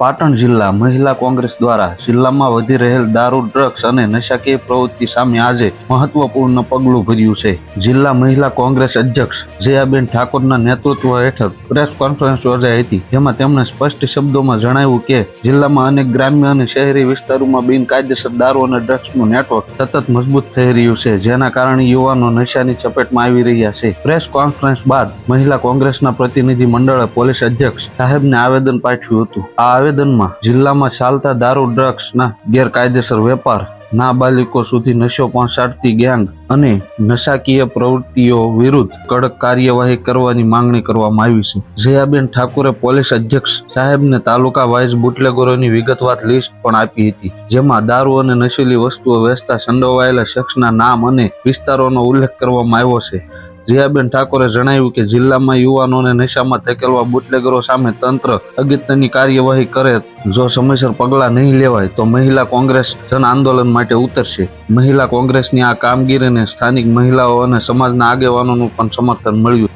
પાટણ જિલ્લા મહિલા કોંગ્રેસ દ્વારા જિલ્લામાં વધી રહેલ દારૂ, ડ્રગ્સ અને નશાકીય પ્રવૃત્તિ સામે આજે મહત્વપૂર્ણ પગલું ભર્યું છે. જિલ્લા મહિલા કોંગ્રેસ અધ્યક્ષ જયાબેન ઠાકોરના નેતૃત્વ હેઠળ પ્રેસ કોન્ફરન્સ યોજાઈ હતી. જેમાં તેમણે સ્પષ્ટ શબ્દોમાં જણાવ્યું કે જિલ્લામાં અનેક ગ્રામ્ય અને શહેરી વિસ્તારોમાં બિનકાયદેસર દારૂ અને ડ્રગ્સનું નેટવર્ક સતત મજબૂત થઈ રહ્યું છે, જેના કારણે યુવાનો નશાની ચપેટમાં આવી રહ્યા છે. પ્રેસ કોન્ફરન્સ બાદ મહિલા કોંગ્રેસના પ્રતિનિધિ મંડળે પોલીસ અધ્યક્ષ સાહેબને આવેદન પાઠવ્યું હતું. આ આવેદનમાં જિલ્લામાં ચાલતા દારૂ, ડ્રગ્સના ગેરકાયદેસર વેપાર, નાબાલિકો સુધી નશો પહોંચાડતી ગેંગ અને નશાકીય પ્રવૃત્તિઓ વિરુદ્ધ કડક કાર્યવાહી કરવાની માંગણી કરવામાં આવી છે. જયાબેન ઠાકુરે પોલીસ અધ્યક્ષ સાહેબને તાલુકા વાઇઝ બુટલેગરોની વિગતવાર લિસ્ટ પણ આપી હતી, જેમાં દારૂ અને નશીલી વસ્તુઓ વેચતા સંડોવાયેલા શખ્સના નામ અને વિસ્તારોનો ઉલ્લેખ કરવામાં આવ્યો છે. જયાબેન ઠાકોરે જણાવ્યું કે જિલ્લામાં યુવાનોને નશામાં ધકેલવા બુટલેગરો સામે તંત્ર અગત્યની કાર્યવાહી કરે. જો સમયસર પગલાં નહીં લેવાય તો મહિલા કોંગ્રેસ જન આંદોલન માટે ઉતરશે. મહિલા કોંગ્રેસની આ કામગીરીને સ્થાનિક મહિલાઓ અને સમાજના આગેવાનોનું પણ સમર્થન મળ્યું.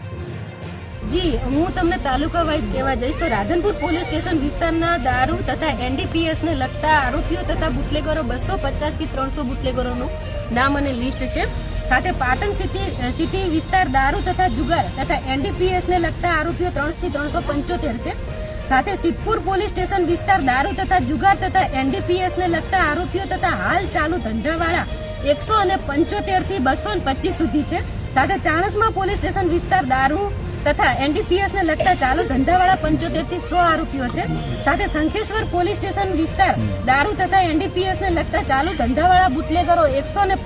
જી, હું તમને તાલુકા વાઇઝ કહેવા જઈશ તો રાધનપુર પોલીસ સ્ટેશન વિસ્તારના દારૂ તથા એનડીપીએસ ને લગતા આરોપીઓ તથા બુટલેગરો બસો પચાસથી ત્રણસો બુટલેગરોનું નામ અને લિસ્ટ છે. સાથે પાટણ સિટી સિટી વિસ્તાર દારૂ તથા જુગાર તથા એનડીપીએસ ને લગતા આરોપીઓ ત્રણથી ત્રણસો પંચોતેર છે. સાથે સિદ્ધપુર પોલીસ સ્ટેશન વિસ્તાર દારૂ તથા જુગાર તથા એનડીપીએસ ને લગતા આરોપીઓ તથા હાલ ચાલુ ધંધાવાળા એકસો અને પંચોતેરથી બસો પચીસ સુધી છે. સાથે ચાણસમાં પોલીસ સ્ટેશન વિસ્તાર દારૂ તથા એનડીપીએસ ને લગતા ચાલુ ધંધાવાળા પંચોતેરથી સો આરોપીઓ છે. સાથે શંખેશ્વર પોલીસ સ્ટેશન વિસ્તાર, દારૂ તથા એનડીપીએસ ને લગતા ચાલુ ધંધાવાળા બુટલેગરો એકસો ને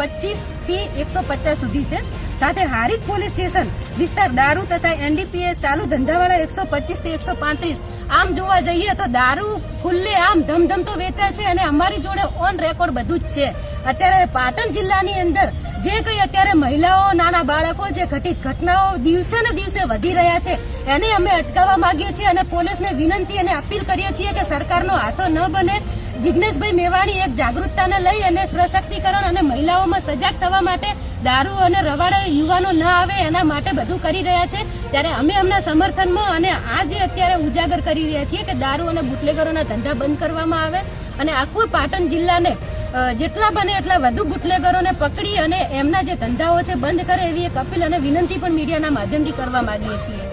થી એકસો પચાસ સુધી છે. સાથે હારીજ પોલીસ સ્ટેશન વિસ્તાર, દારૂ તથા એનડીપીએસ ચાલુ ધંધાવાળા એકસો પચીસથી એકસો પાંત્રીસ. આમ જોવા જઈએ તો દારૂ ખુલ્લે આમ ધમધમ તો વેચાય છે અને અમારી જોડે ઓન રેકોર્ડ બધું જ છે. અત્યારે પાટણ જિલ્લાની અંદર જે કઈ અત્યારે મહિલાઓ, નાના બાળકો જે ઘટિત ઘટનાઓ દિવસે ને દિવસે વધી રહ્યા છે, એને અમે અટકાવવા માંગીએ છીએ અને પોલીસને વિનંતી અને અપીલ કરીએ છીએ કે સરકારનો હાથો ન બને. જિજ્ઞેશભાઈ મેવાણી એક જાગૃતતાને લઈ અને સશક્તિકરણ અને મહિલાઓમાં સજાગ થવા માટે દારૂ અને રવાડા યુવાનો ન આવે એના માટે બધું કરી રહ્યા છે. ત્યારે અમે એમના સમર્થનમાં અને આ જે અત્યારે ઉજાગર કરી રહ્યા છીએ કે દારૂ અને બુટલેગરોના ધંધા બંધ કરવામાં આવે અને આખું પાટણ જિલ્લાને જેટલા બને એટલા વધુ ગુટલેગરોને પકડી અને એમના જે ધંધાઓ છે બંધ કરે એવી એક અપીલ અને વિનંતી પણ મીડિયાના માધ્યમથી કરવા માંગીએ છીએ.